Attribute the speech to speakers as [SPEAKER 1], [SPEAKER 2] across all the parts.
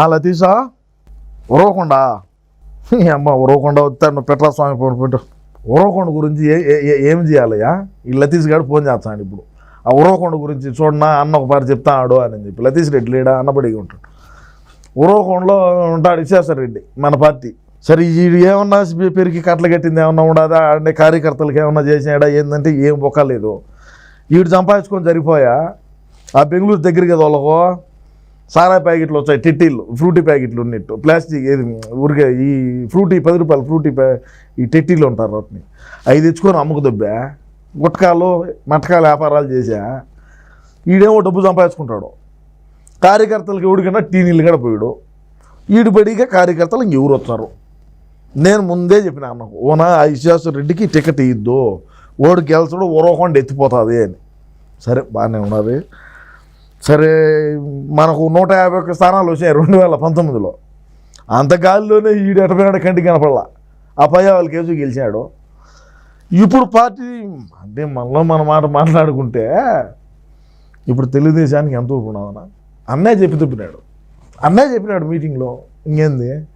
[SPEAKER 1] ఆ లతీసా ఉరవకుండా. అమ్మ ఉరవకుండా వస్తాను పెట్రా స్వామి ఫోన్ పెట్టు. ఉరవకొండ గురించి ఏ ఏం చేయాలయ్యా? ఈ లతీష్ గారు ఫోన్ చేస్తాను ఇప్పుడు. ఆ ఉరవకొండ గురించి చూడన్నా అన్న ఒకసారి చెప్తాడు అని చెప్పి. లతీష్ రెడ్డి లేడా? అన్నబడిగా ఉంటాడు. ఉరవకొండలో ఉంటాడు విశ్వేశ్వర రెడ్డి మన పార్టీ. సరే ఈ ఏమన్నా పెరిగి కట్టలు కట్టింది ఏమన్నా ఉండదా? అంటే కార్యకర్తలకు ఏమన్నా చేసినాడా? ఏంటంటే ఏం బొక్కలేదు వీడు సంపాదించుకొని సరిపోయా ఆ బెంగళూరు దగ్గరికి కదా వాళ్ళకో. సారా ప్యాకెట్లు వచ్చాయి టెట్టీలు ఫ్రూటీ ప్యాకెట్లు ఉన్నట్టు ప్లాస్టిక్ ఏది ఊరికే ఈ ఫ్రూటీ పది రూపాయలు ఫ్రూటీ ప్యా ఈ టెట్టీలు ఉంటారు వాటిని. అవి తెచ్చుకొని అమ్ముకుదొబ్బా గుట్కాలు మటకాలు వ్యాపారాలు చేసా ఈడేమో డబ్బు సంపాదించుకుంటాడు. కార్యకర్తలకు ఎవడికన్నా టీ నీళ్ళు కూడా పోయాడు. ఈడు కార్యకర్తలు ఇంకెవరు వచ్చారు నేను ముందే చెప్పిన అన్న ఓనా ఐశ్వాస రెడ్డికి టికెట్ ఇద్దు ఓడు గెలిచడు ఓరోకుండా ఎత్తిపోతుంది అని. సరే బాగానే ఉన్నది సరే మనకు నూట యాభై ఒక్క స్థానాలు వచ్చాయి రెండు వేల పంతొమ్మిదిలో. అంత గాలిలోనే ఈడు ఎటపోయినాడు కంటికి కనపడలా. ఆ పై వాళ్ళ కేసు గెలిచాడు. ఇప్పుడు పార్టీ అంటే మనలో మన మాట మాట్లాడుకుంటే ఇప్పుడు తెలుగుదేశానికి ఎంత ఊపు అన్నయ్య చెప్పి తిప్పినాడు. అన్నయ్య చెప్పినాడు మీటింగ్లో. ఇంకేంది?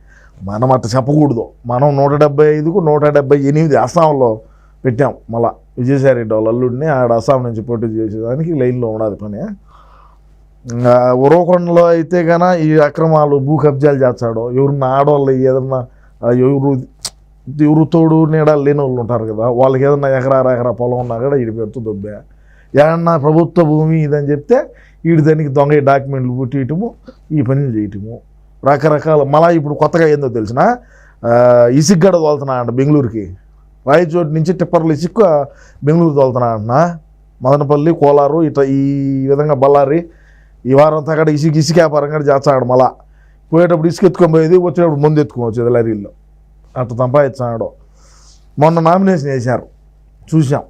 [SPEAKER 1] మనం అట్ట చెప్పకూడదు. మనం నూట డెబ్బై ఐదుకు నూట డెబ్బై ఎనిమిది అస్సాంలో పెట్టాం. మళ్ళా విజయసాయిరెడ్డి వాళ్ళ అల్లుడిని ఆడ అస్సాం నుంచి పోటీ చేసేదానికి లైన్లో ఉండాలి పని. ఉరవకొండలో అయితే గన ఈ అక్రమాలు భూ కబ్జాలు చేస్తాడు. ఎవరన్నా ఆడవాళ్ళు ఏదన్నా ఎవరు ఎవరు తోడు నీడ లేని వాళ్ళు ఉంటారు కదా వాళ్ళకి ఏదన్నా ఎకరా ఎకరా పొలం ఉన్నా కూడా ఈడి పెడుతూ దొబ్బే. ఏమన్నా ప్రభుత్వ భూమి ఇదని చెప్తే వీడి దానికి దొంగ డాక్యుమెంట్లు పుట్టియటము ఈ పనులు చేయటము. రకరకాల మళ్ళా ఇప్పుడు కొత్తగా ఏందో తెలిసిన ఇసుగ్గడ తోలుతున్నా అంట బెంగళూరుకి. రాయచోటి నుంచి టిప్పర్లు ఇసుక బెంగళూరు తోలుతున్నా అంటున్నా మదనపల్లి కోలారు ఇట్లా ఈ విధంగా బళ్ళారి ఈ వారం అంతా కూడా ఇసుక ఇసుక వ్యాపారం కూడా చేస్తాడు మళ్ళా. పోయేటప్పుడు ఇసుక ఎత్తుకొని పోయేది వచ్చేటప్పుడు ముందు ఎత్తుకొని వచ్చేది లారీల్లో అట్లా సంపాదించాడు. మొన్న నామినేషన్ వేశారు. చూసాం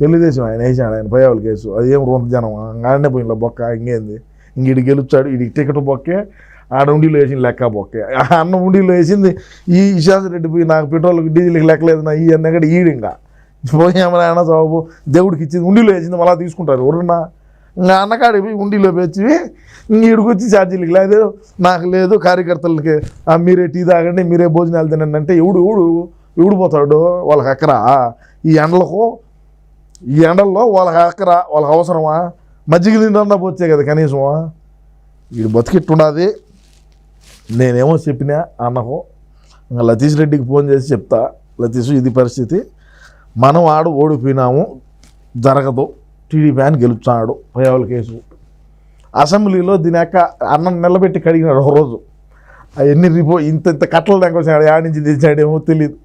[SPEAKER 1] తెలుగుదేశం ఆయన వేసాడు ఆయన పయ్యావుల కేసు. అది ఏం రొంత జనం? ఆడనే పోయిన బొక్క ఇంకేంది? ఇంక ఇటు గెలుచాడు ఇటు టికెట్ బొక్కే ఆడ ఉండిలో వేసిన లెక్క బొక్కే. ఆ అన్న ఉండిలో వేసింది ఈ విశ్వాస రెడ్డి పోయి నాకు పెట్రోల్కి డీజిల్కి లెక్కలేదు నా ఈ అన్న కూడా ఈడు ఇంకా. పోయామని ఆయన బాబు దేవుడికి ఇచ్చింది ఉండిలో వేసింది మళ్ళీ తీసుకుంటారు. ఎవరన్నా? ఇంకా అన్నకాడికి పోయి ఉండిలో పెంచి ఈడికి వచ్చి ఛార్జీలకి లేదు నాకు లేదు కార్యకర్తలకి "ఆ, మీరే టీ తాగండి మీరే భోజనాలు తినండి అంటే ఎవడు ఎవడు ఎవడు పోతాడు వాళ్ళకి అక్కరా? ఈ ఎండలకు ఈ ఎండల్లో వాళ్ళకి అక్కరా? వాళ్ళకి అవసరమా? మజ్జిగ నీళ్ళన్నా పోతే కదా కనీసం వీడు బతికిట్టున్నది నేనేమో చెప్పినా అన్నకు ఇంకా లతీష్ రెడ్డికి ఫోన్ చేసి చెప్తా. లతీష్ ఇది పరిస్థితి. మనం ఆడు ఓడిపోయినాము జరగదు. టీడీపీ అని గెలుపుతున్నాడు పయ్యావుల కేసు. అసెంబ్లీలో దీని యొక్క అన్నం నిలబెట్టి కడిగినాడు ఒక రోజు. అవన్నీ రిపో ఇంత ఇంత కట్టలు దానికోసాడు యాడ్ నుంచి తెచ్చాడేమో తెలియదు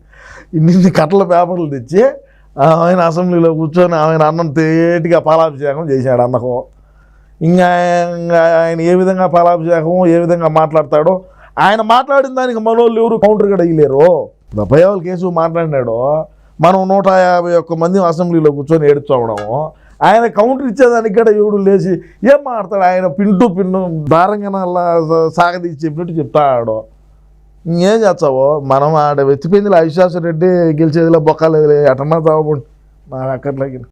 [SPEAKER 1] ఇన్ని ఇన్ని కట్టల పేపర్లు తెచ్చి ఆయన అసెంబ్లీలో కూర్చొని ఆయన అన్నం తేటిగా పాలాభిషేకం చేశాడు అన్నకు. ఇంకా ఇంకా ఆయన ఏ విధంగా పాలాభిషేకం ఏ విధంగా మాట్లాడతాడో ఆయన మాట్లాడిన దానికి మనోళ్ళు ఎవరు కౌంటర్ కూడా ఇయ్యలేరు. దబ్బయ్యవాళ్ళ కేసు మాట్లాడినాడు మనం నూట యాభై ఒక్క మంది అసెంబ్లీలో కూర్చొని ఏడుచోవడము ఆయన కౌంటర్ ఇచ్చేదానికి కూడా ఇవిడు లేచి ఏం మాట్లాడతాడు? ఆయన పింటూ పిన్ను దారంగా సాగదీసి చెప్పినట్టు చెప్తాడు. ఇంకేం చేస్తావు? మనం ఆడ వెతిపోయింది అవిశ్వాస రెడ్డి గెలిచేదిలో బొక్కలేదు ఎటన్నా తాగబడి నాకు అక్కర్లేగిన